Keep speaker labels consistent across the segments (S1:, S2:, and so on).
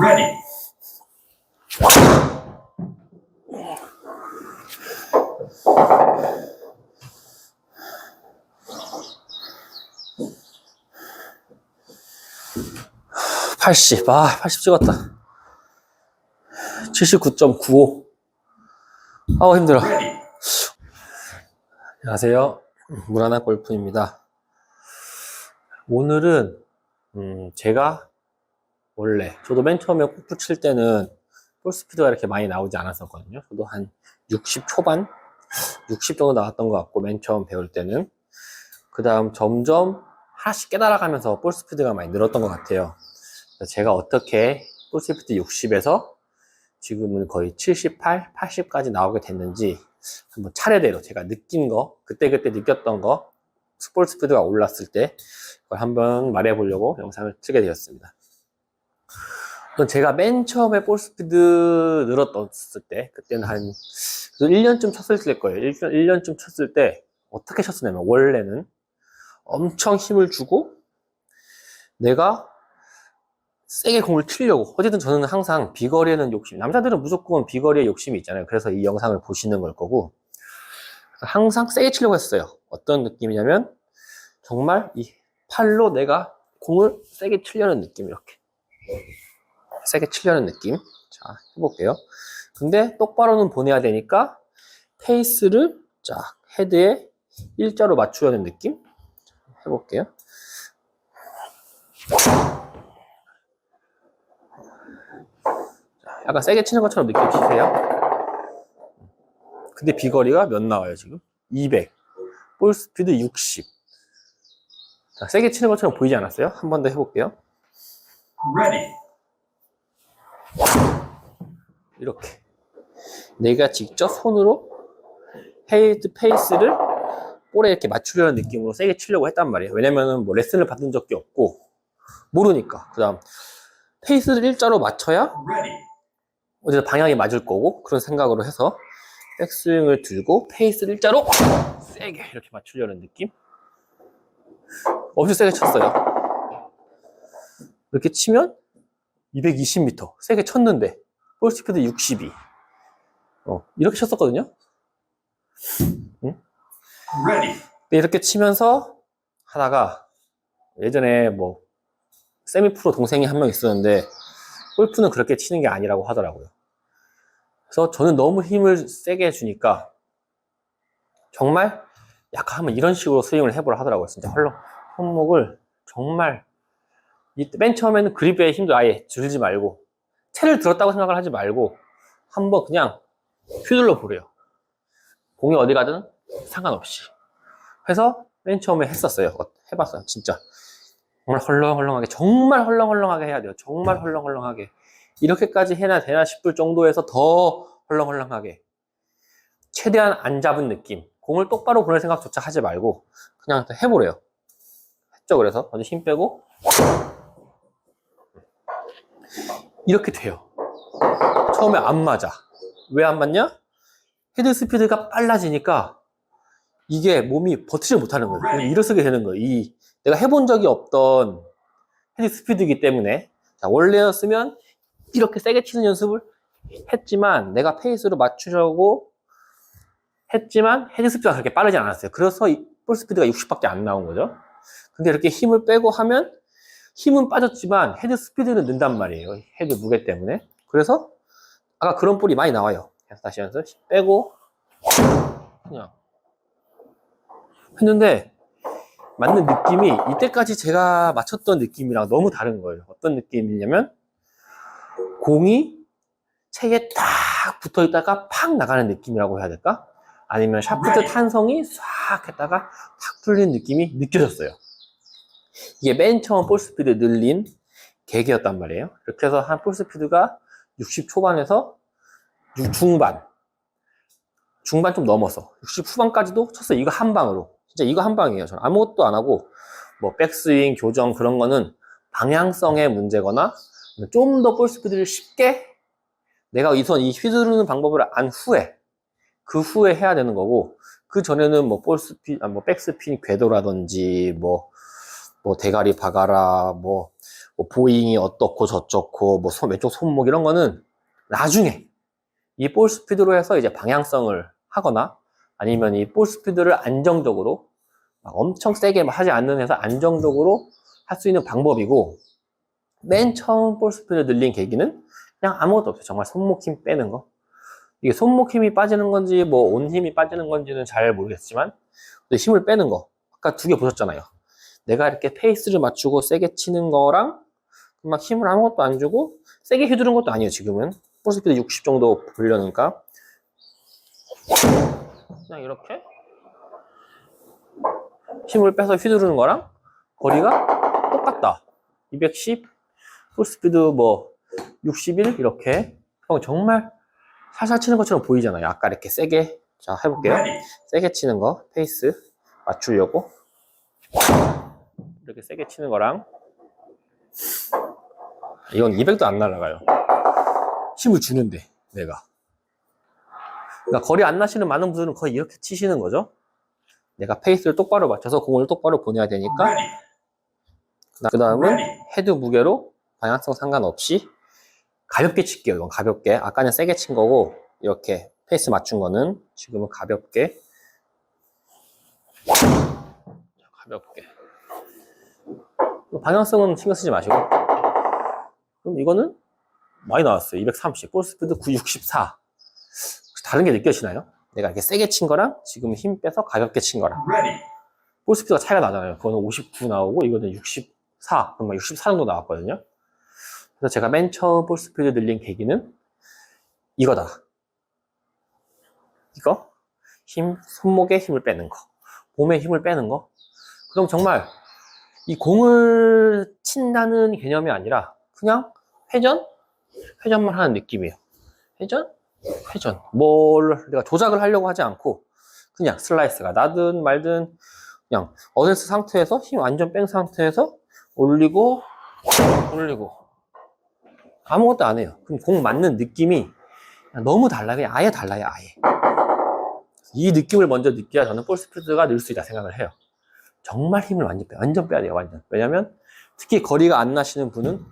S1: Ready.
S2: 팔십. 아, 80 찍었다. 79.95. 아우, 힘들어. 안녕하세요. 무난한 골프입니다. 오늘은, 음, 제가 원래, 저도 맨 처음에 골프 칠 때는 볼 스피드가 이렇게 많이 나오지 않았었거든요. 저도 한 60 초반? 60 정도 나왔던 것 같고, 맨 처음 배울 때는. 그 다음 점점 하나씩 깨달아가면서 볼 스피드가 많이 늘었던 것 같아요. 제가 어떻게 볼 스피드 60에서 지금은 거의 78, 80까지 나오게 됐는지 한번 차례대로 제가 느낀 거, 그때그때 느꼈던 거, 스포츠 스피드가 올랐을 때 그걸 한번 말해 보려고 영상을 찍게 되었습니다. 우선 제가 맨 처음에 볼 스피드 늘었을 때, 그때는 한 1년쯤 쳤을 때일 거예요. 1년, 1년 쯤 쳤을 때 어떻게 쳤었냐면 원래는 엄청 힘을 주고 내가 세게 공을 치려고. 어쨌든 저는 항상 비거리에는 욕심, 남자들은 무조건 비거리에 욕심이 있잖아요. 그래서 이 영상을 보시는 걸 거고. 항상 세게 치려고 했어요. 어떤 느낌이냐면, 정말 이 팔로 내가 공을 세게 치려는 느낌, 이렇게. 세게 치려는 느낌. 자, 해볼게요. 근데 똑바로는 보내야 되니까, 페이스를 쫙 헤드에 일자로 맞추려는 느낌. 해볼게요. 약간 세게 치는 것처럼 느껴지세요? 근데 비거리가 몇 나와요, 지금? 200. 볼 스피드 60. 자, 세게 치는 것처럼 보이지 않았어요? 한 번 더 해볼게요.
S1: Ready.
S2: 이렇게. 내가 직접 손으로 헤이드 페이스를 볼에 이렇게 맞추려는 느낌으로 세게 치려고 했단 말이에요. 왜냐면은 뭐 레슨을 받은 적이 없고, 모르니까. 그 다음, 페이스를 일자로 맞춰야. 어디서 방향이 맞을 거고 그런 생각으로 해서 백스윙을 들고 페이스를 일자로 세게 이렇게 맞추려는 느낌 엄청 세게 쳤어요 이렇게 치면 220m 세게 쳤는데 볼 스피드 62 어, 이렇게 쳤었거든요
S1: Ready.
S2: 근데 이렇게 치면서 하다가 예전에 뭐 세미 프로 동생이 한 명 있었는데 골프는 그렇게 치는 게 아니라고 하더라고요. 그래서 저는 너무 힘을 세게 주니까 정말 약간 한번 이런 식으로 스윙을 해보라 하더라고요. 진짜 헐렁 손목을 정말 이맨 처음에는 그립에 힘도 아예 줄지 말고 채를 들었다고 생각을 하지 말고 한번 그냥 휘둘러 보래요. 공이 어디 가든 상관없이. 해서 맨 처음에 했었어요. 어, 해봤어요. 진짜. 정말 헐렁헐렁하게, 정말 헐렁헐렁하게 해야 돼요. 정말 헐렁헐렁하게. 이렇게까지 해야 되나 싶을 정도에서 더 헐렁헐렁하게. 최대한 안 잡은 느낌. 공을 똑바로 보낼 생각조차 하지 말고, 그냥 해보래요. 했죠, 그래서. 먼저 힘 빼고. 이렇게 돼요. 처음에 안 맞아. 왜 안 맞냐? 헤드 스피드가 빨라지니까 이게 몸이 버티지 못하는 거예요. 일어서게 되는 거예요. 이 내가 해본 적이 없던 헤드 스피드이기 때문에 자, 원래였으면 이렇게 세게 치는 연습을 했지만 내가 페이스로 맞추려고 했지만 헤드 스피드가 그렇게 빠르지 않았어요. 그래서 이볼 스피드가 60밖에 안 나온 거죠. 근데 이렇게 힘을 빼고 하면 힘은 빠졌지만 헤드 스피드는 는단 말이에요. 헤드 무게 때문에. 그래서 아까 그런 볼이 많이 나와요. 그래서 다시 연습 빼고 그냥 했는데 맞는 느낌이 이때까지 제가 맞췄던 느낌이랑 너무 다른 거예요. 어떤 느낌이냐면 공이 책에 딱 붙어 있다가 팍 나가는 느낌이라고 해야 될까? 아니면 샤프트 탄성이 싹 했다가 팍 풀리는 느낌이 느껴졌어요. 이게 맨 처음 볼 스피드 늘린 계기였단 말이에요. 이렇게 해서 한 볼 스피드가 60 초반에서 6 중반, 중반 좀 넘어서 60 후반까지도 쳤어요. 이거 한 방으로. 진짜 이거 한 방이에요. 저는 아무것도 안 하고 뭐 백스윙, 교정 그런 거는 방향성의 문제거나 좀 더 볼 스피드를 쉽게 내가 우선 이 휘두르는 방법을 안 후에 그 후에 해야 되는 거고 그 전에는 뭐 볼 스피, 아, 뭐 백스핀 궤도라든지 뭐 뭐 대가리 박아라, 뭐 뭐 보잉이 어떻고 저쩌고 뭐 손, 왼쪽 손목 이런 거는 나중에 이 볼 스피드로 해서 이제 방향성을 하거나 아니면 이 볼 스피드를 안정적으로 막 엄청 세게 하지 않는 해서 안정적으로 할 수 있는 방법이고 맨 처음 볼 스피드 늘린 계기는 그냥 아무것도 없어요. 정말 손목 힘 빼는 거. 이게 손목 힘이 빠지는 건지 뭐 온 힘이 빠지는 건지는 잘 모르겠지만 힘을 빼는 거 아까 두 개 보셨잖아요. 내가 이렇게 페이스를 맞추고 세게 치는 거랑 막 힘을 아무것도 안 주고 세게 휘두른 것도 아니에요. 지금은 볼 스피드 60 정도 보려니까 그냥 이렇게 힘을 빼서 휘두르는 거랑 거리가 똑같다. 210, 풀스피드 뭐 61 이렇게 그럼 정말 살살 치는 것처럼 보이잖아요. 아까 이렇게 세게 자 해볼게요.
S1: Ready.
S2: 세게 치는 거 페이스 맞추려고 이렇게 세게 치는 거랑 이건 200도 안 날아가요. 힘을 주는데 내가 그러니까 거리 안 나시는 많은 분들은 거의 이렇게 치시는 거죠. 내가 페이스를 똑바로 맞춰서 공을 똑바로 보내야 되니까. 그 다음은. 헤드 무게로 방향성 상관없이 가볍게 칠게요. 이건 가볍게. 아까는 세게 친 거고 이렇게 페이스 맞춘 거는 지금은 가볍게 자, 가볍게 방향성은 신경 쓰지 마시고 그럼 이거는 많이 나왔어요. 230, 볼 스피드 964 다른 게 느껴지나요? 내가 이렇게 세게 친 거랑 지금 힘 빼서 가볍게 친 거랑
S1: Ready.
S2: 볼 스피드가 차이가 나잖아요. 그거는 59 나오고 이거는 64, 그럼 64 정도 나왔거든요. 그래서 제가 맨 처음 볼 스피드 늘린 계기는 이거다. 이거 힘, 손목에 힘을 빼는 거, 몸에 힘을 빼는 거. 그럼 정말 이 공을 친다는 개념이 아니라 그냥 회전, 회전만 하는 느낌이에요. 회전, 회전. 뭘 내가 조작을 하려고 하지 않고 그냥 슬라이스가 나든 말든 그냥 어드레스 상태에서 힘 완전 뺀 상태에서 올리고 올리고 아무것도 안 해요. 그럼 공 맞는 느낌이 너무 달라요. 그냥 아예 달라요. 아예. 이 느낌을 먼저 느껴야 저는 볼 스피드가 늘 수 있다 생각을 해요. 정말 힘을 완전 빼, 완전 빼야 돼요. 완전. 왜냐면 특히 거리가 안 나시는 분은.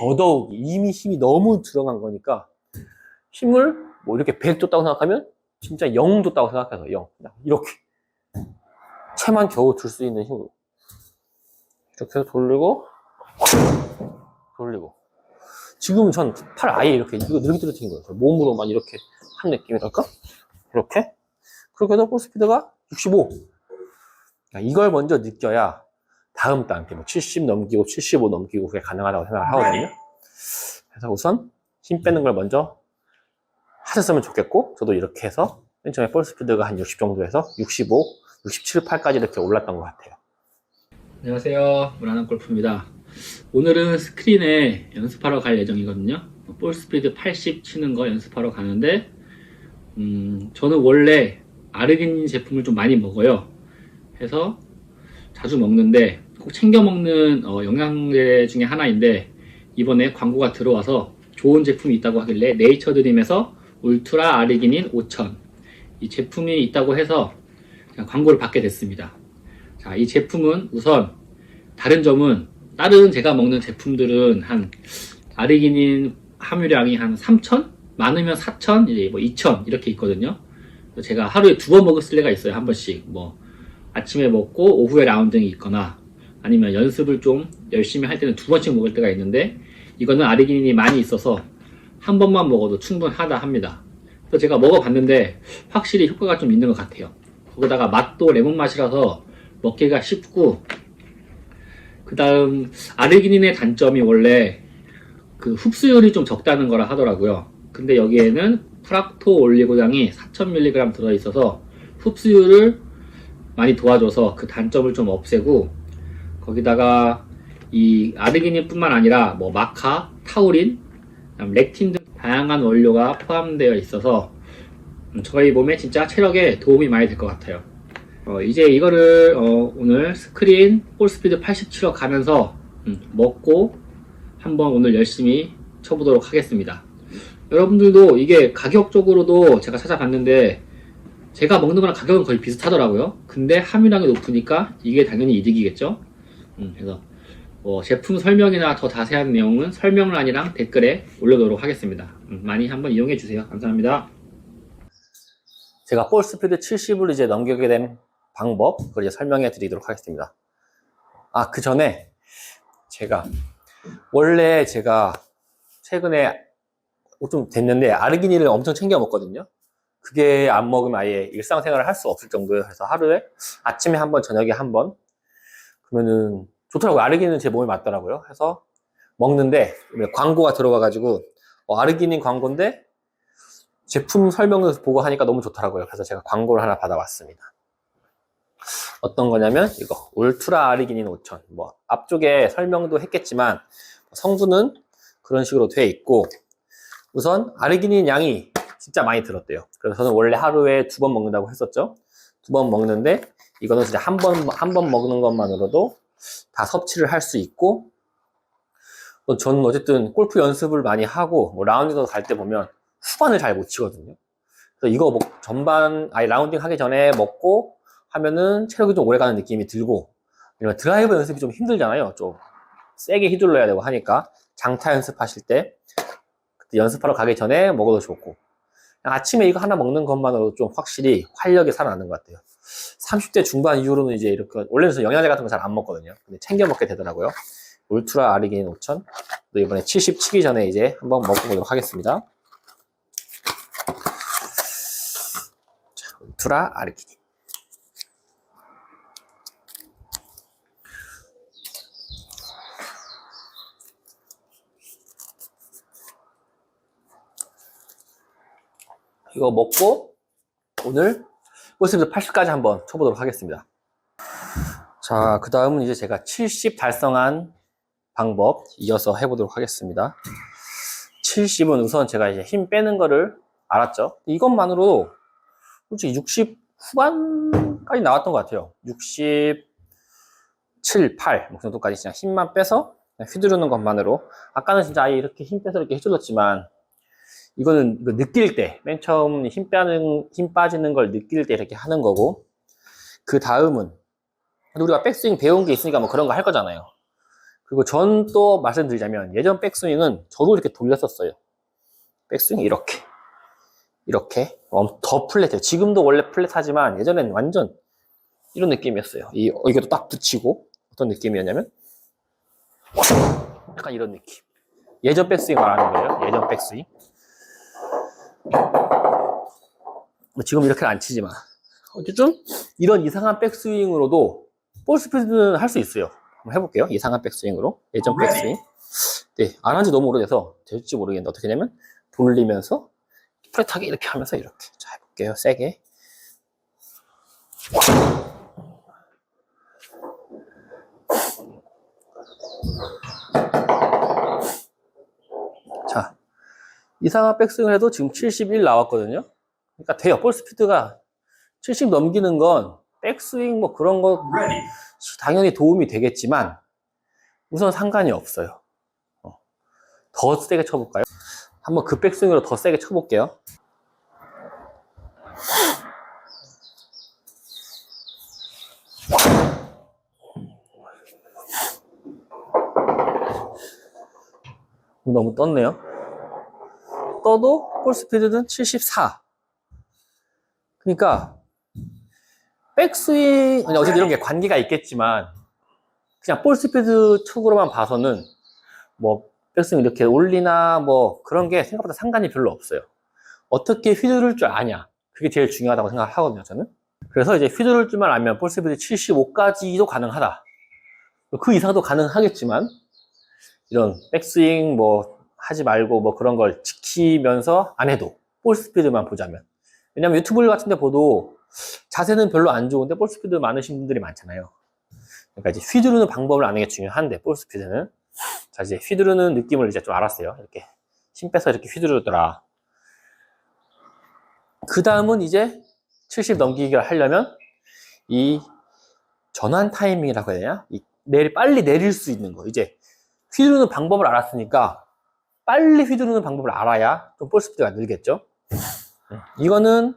S2: 더더욱 이미 힘이 너무 들어간 거니까 힘을 뭐 이렇게 100 줬다고 생각하면 진짜 0 줬다고 생각해서 0 그냥 이렇게 채만 겨우 들수 있는 힘으로 이렇게 해서 돌리고 돌리고 지금은 전 팔 아예 이렇게 이거 느릿느릿한 거예요 몸으로만 이렇게 한 느낌이랄까 이렇게 그렇게 해서 볼 스피드가 65 그러니까 이걸 먼저 느껴야 다음 단계 뭐70 넘기고 75 넘기고 그게 가능하다고 생각을 하거든요 그래서 우선 힘 빼는 걸 먼저 하셨으면 좋겠고 저도 이렇게 해서 맨 처음에 볼 스피드가 한 60 정도 해서 65, 67, 8까지 이렇게 올랐던 것 같아요.
S3: 안녕하세요. 무난한 골프입니다. 오늘은 스크린에 연습하러 갈 예정이거든요. 볼 스피드 80 치는 거 연습하러 가는데, 음, 저는 원래 아르기닌 제품을 좀 많이 먹어요. 해서 자주 먹는데, 꼭 챙겨 먹는 어, 영양제 중에 하나인데, 이번에 광고가 들어와서 좋은 제품이 있다고 하길래 네이처 드림에서 울트라 아르기닌 5000 이 제품이 있다고 해서 광고를 받게 됐습니다. 자, 이 제품은 우선 다른 점은 다른 제가 먹는 제품들은 한 아르기닌 함유량이 한 3,000? 많으면 4,000, 이제 뭐 2,000 이렇게 있거든요. 제가 하루에 두 번 먹을 때가 있어요. 한 번씩. 뭐 아침에 먹고 오후에 라운딩이 있거나 아니면 연습을 좀 열심히 할 때는 두 번씩 먹을 때가 있는데 이거는 아르기닌이 많이 있어서 한 번만 먹어도 충분하다 합니다. 그래서 제가 먹어봤는데 확실히 효과가 좀 있는 것 같아요. 거기다가 맛도 레몬 맛이라서 먹기가 쉽고 그 다음 아르기닌의 단점이 원래 그 흡수율이 좀 적다는 거라 하더라고요. 근데 여기에는 프락토 올리고당이 4000mg 들어있어서 흡수율을 많이 도와줘서 그 단점을 좀 없애고 거기다가 이 아르기닌뿐만 아니라 뭐 마카, 타우린, 렉틴 등 다양한 원료가 포함되어 있어서 음, 저희 몸에 진짜 체력에 도움이 많이 될 것 같아요. 어, 이제 이거를 어, 오늘 스크린 볼스피드 80 치러 가면서 음, 먹고 한번 오늘 열심히 쳐보도록 하겠습니다. 여러분들도 이게 가격적으로도 제가 찾아봤는데 제가 먹는 거랑 가격은 거의 비슷하더라고요. 근데 함유량이 높으니까 이게 당연히 이득이겠죠. 음, 그래서 뭐 제품 설명이나 더 자세한 내용은 설명란이랑 댓글에 올려놓도록 하겠습니다. 음, 많이 한번 이용해 주세요. 감사합니다.
S2: 제가 볼 스피드 70을 이제 넘기게 된 방법, 그걸 이제 설명해 드리도록 하겠습니다. 아, 그 전에 제가, 원래 제가 최근에 좀 됐는데 아르기닌을 엄청 챙겨 먹거든요. 그게 안 먹으면 아예 일상생활을 할 수 없을 정도예요. 그래서 하루에 아침에 한 번, 저녁에 한 번. 그러면은 좋더라고요. 아르기닌은 제 몸에 맞더라고요. 해서 먹는데 광고가 들어가가지고 어, 아르기닌 광고인데 제품 설명을 보고 하니까 너무 좋더라고요. 그래서 제가 광고를 하나 받아왔습니다. 어떤 거냐면 이거 울트라 아르기닌 5000. 뭐 앞쪽에 설명도 했겠지만 성분은 그런 식으로 돼 있고 우선 아르기닌 양이 진짜 많이 들었대요. 그래서 저는 원래 하루에 두 번 먹는다고 했었죠. 두 번 먹는데 이거는 진짜 한 번 한 번 먹는 것만으로도 다 섭취를 할 수 있고 또 저는 어쨌든 골프 연습을 많이 하고 뭐 라운딩도 갈 때 보면 후반을 잘 못 치거든요. 그래서 이거 먹, 전반, 아니, 라운딩 하기 전에 먹고 하면은 체력이 좀 오래 가는 느낌이 들고, 왜냐면 드라이버 연습이 좀 힘들잖아요. 좀 세게 휘둘러야 되고 하니까. 장타 연습하실 때, 연습하러 가기 전에 먹어도 좋고. 아침에 이거 하나 먹는 것만으로도 좀 확실히 활력이 살아나는 것 같아요. 30대 중반 이후로는 이제 이렇게, 원래는 저 영양제 같은 거 잘 안 먹거든요. 근데 챙겨 먹게 되더라고요. 울트라 아르기닌 5000. 또 이번에 70 치기 전에 이제 한번 먹어보도록 하겠습니다. 울트라 아르기닌. 이거 먹고 오늘 볼스피드 80까지 한번 쳐보도록 하겠습니다. 자, 그 다음은 이제 제가 70 달성한 방법 이어서 해보도록 하겠습니다. 70은 우선 제가 이제 힘 빼는 거를 알았죠. 이것만으로도 솔직히 60 후반까지 나왔던 것 같아요. 67, 8, 뭐, 그 정도까지 그냥 힘만 빼서 휘두르는 것만으로. 아까는 진짜 아예 이렇게 힘 빼서 이렇게 휘둘렀지만, 이거는 이거 느낄 때, 맨 처음 힘 빼는, 힘 빠지는 걸 느낄 때 이렇게 하는 거고, 그 다음은, 우리가 백스윙 배운 게 있으니까 뭐 그런 거 할 거잖아요. 그리고 전 또 말씀드리자면, 예전 백스윙은 저도 이렇게 돌렸었어요. 백스윙 이렇게. 이렇게 엄- 더 플랫해요. 지금도 원래 플랫하지만 예전에는 완전 이런 느낌이었어요. 이 어, 이것도 딱 붙이고 어떤 느낌이었냐면 약간 이런 느낌. 예전 백스윙 말하는 거예요. 예전 백스윙. 뭐 지금 이렇게는 안 치지만 어쨌든 이런 이상한 백스윙으로도 볼 스피드는 할 수 있어요. 한번 해볼게요. 이상한 백스윙으로 예전 백스윙. 네, 안 한 지 너무 오래돼서 될지 모르겠는데 어떻게 하냐면 돌리면서 플랫하게 이렇게 하면서 이렇게 자 해볼게요 세게 이상한 백스윙을 해도 지금 71 나왔거든요 그러니까 돼요 볼 스피드가 70 넘기는 건 백스윙 뭐 그런 거. 당연히 도움이 되겠지만 우선 상관이 없어요 어. 더 세게 쳐볼까요? 한번 그 백스윙으로 더 세게 쳐볼게요. 너무 떴네요. 떠도 볼 스피드는 74. 그러니까 백스윙 아니 어쨌든 이런 게 관계가 있겠지만 그냥 볼 스피드 축으로만 봐서는 뭐 백스윙 이렇게 올리나 뭐 그런 게 생각보다 상관이 별로 없어요. 어떻게 휘두를 줄 아냐. 그게 제일 중요하다고 생각하거든요, 저는. 그래서 이제 휘두를 줄만 알면 볼 스피드 75까지도 가능하다. 그 이상도 가능하겠지만 이런 백스윙 뭐 하지 말고 뭐 그런 걸 지키면서 안 해도 볼 스피드만 보자면 왜냐면 유튜브 같은 데 보도 자세는 별로 안 좋은데 볼 스피드 많으신 분들이 많잖아요. 그러니까 이제 휘두르는 방법을 아는 게 중요한데 볼 스피드는 자, 이제 휘두르는 느낌을 이제 좀 알았어요. 이렇게. 힘 빼서 이렇게 휘두르더라. 그 다음은 이제 70 넘기기를 하려면 이 전환 타이밍이라고 해야 되냐? 이 내리, 빨리 내릴 수 있는 거. 이제 휘두르는 방법을 알았으니까 빨리 휘두르는 방법을 알아야 좀 볼 스피드가 늘겠죠? 이거는